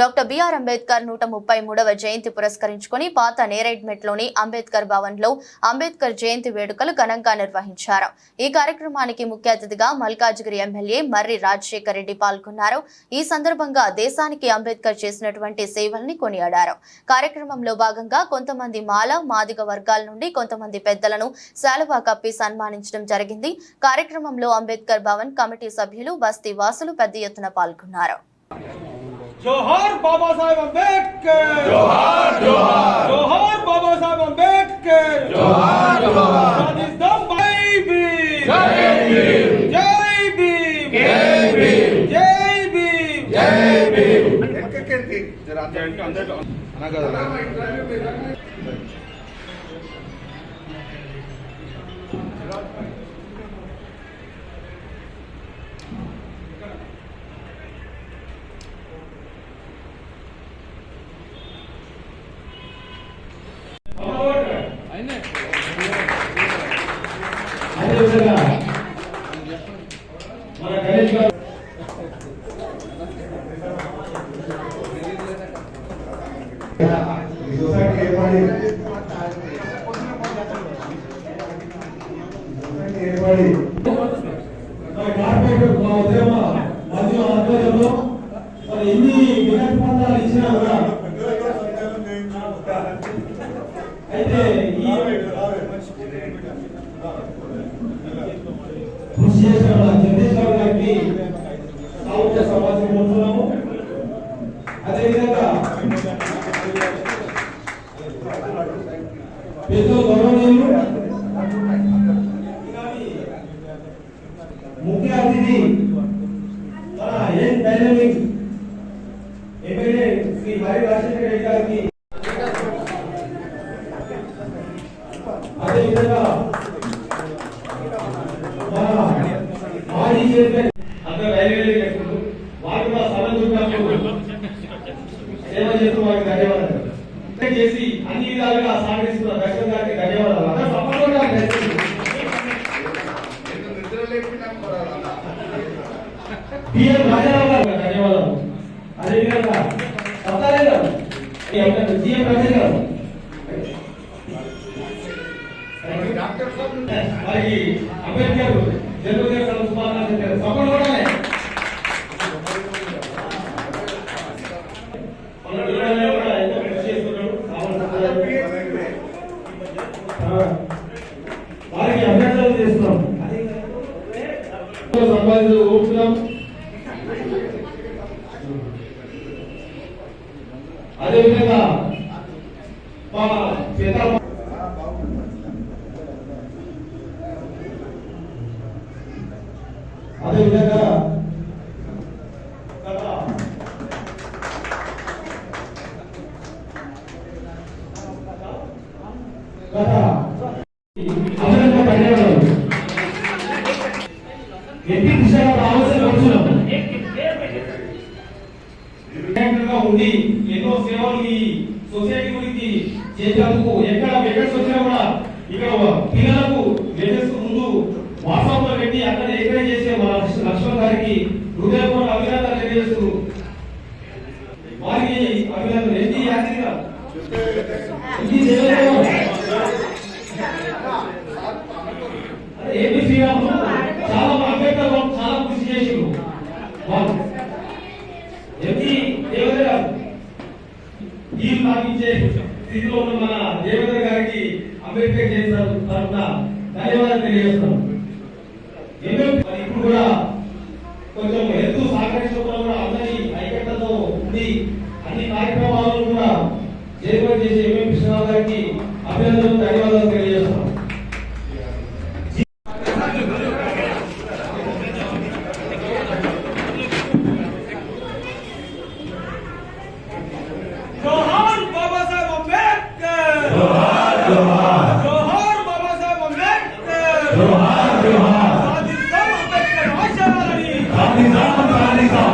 Doctor BR Ambedkar నూట ముప్పై మూడవ జయంతి పురస్కరించుకుని పాత నేరేడ్మెట్లోని అంబేద్కర్ భవన్లో అంబేద్కర్ జయంతి వేడుకలు ఘనంగా నిర్వహించారు. ఈ కార్యక్రమానికి ముఖ్య అతిథిగా మల్కాజ్గిరి ఎమ్మెల్యే మర్రి రాజశేఖర్ రెడ్డి పాల్గొన్నారు. ఈ సందర్భంగా దేశానికి అంబేద్కర్ చేసినటువంటి సేవల్ని కొనియాడారు. కార్యక్రమంలో భాగంగా కొంతమంది మాల మాదిగ వర్గాల నుండి కొంతమంది పెద్దలను శాలువా కప్పి సన్మానించడం జరిగింది. కార్యక్రమంలో అంబేద్కర్ భవన్ కమిటీ సభ్యులు బస్తీ వాసులు పెద్ద ఎత్తున పాల్గొన్నారు. जोहार बाबा साहेब अंबेडकर जोहार जोहार। जोहार बाबा साहेब अंबेडकर जोहार जोहार। जय भीम। जय भीम। जय भीम। जय भीम। जय भीम। जय भीम అదేవిధంగా మన గణేష్ గారు సొసైటీ ఏర్పడి సొసైటీ ఏర్పడి కార్పొరేట్ ఉద్యమ మధ్య ఆధ్వర్యంలో మరి ఎన్ని వినతి పత్రాలు ఇచ్చినా కూడా అయితే ఈ కృషి గారికి సాహిత్య సమాజం కోరుతున్నాము. అదేవిధంగా పెద్దలు గౌరవనీయులు ముఖ్య అతిథి మన ఏం డైనమిక్ ఎమ్మెల్యే శ్రీ మరి రాజశేఖర రెడ్డి గారికి అదేవిధంగా మన మాజీ అంత అందరూ చేసుకుంటూ వ్యక్తులు వారు కూడా స్థలం చూపినప్పుడు సేవ చేస్తూ వారికి ధన్యవాదాలు చేసి అన్ని విధాలుగా సహకరిస్తున్న దర్శన్ గారికి ధన్యవాదాలు రాజారావు గారు ధన్యవాదాలు అదేవిధంగా సత్తారే గారు ఈ యొక్క గారు అంబేద్కర్ జన్మదిన శుభాకాంక్షలు చెప్పారు. కూడా వారికి అభ్యర్థనలు చేస్తున్నాం. సంపాదించు ఊపుతున్నాం. అదేవిధంగా మా సీతా అదేవిధంగా గత గత దిశగా రావాల్సిన ఉండి ఎన్నో సేవలు ఈ సొసైటీ గురించి చేసినందుకు ఎక్కడ ఎక్కడ వచ్చినా కూడా ఇక్కడ పిల్లలకు ముందు యాత్రిగా చాలా అంబేద్కర్ వాళ్ళు చాలా కృషి చేసిండ్రు వాళ్ళు ఎంపీ దేవేంద్ర స్థితిలో ఉన్న మన దేవేంద్ర గారికి అంబేద్కర్ తరఫున ధన్యవాదాలు తెలియజేస్తున్నాం ఇప్పుడు కూడా కొంచెం హెల్త్ సహకరించడం కూడా అందరి ఐక్యతతో ఉంది అన్ని కార్యక్రమాలు కూడా జయపడి చేసి ఎంఎం కృష్ణరావు గారికి అభినందనలు ధన్యవాదాలు తెలియజేస్తున్నాం Johan, Johan. Johan, Johan.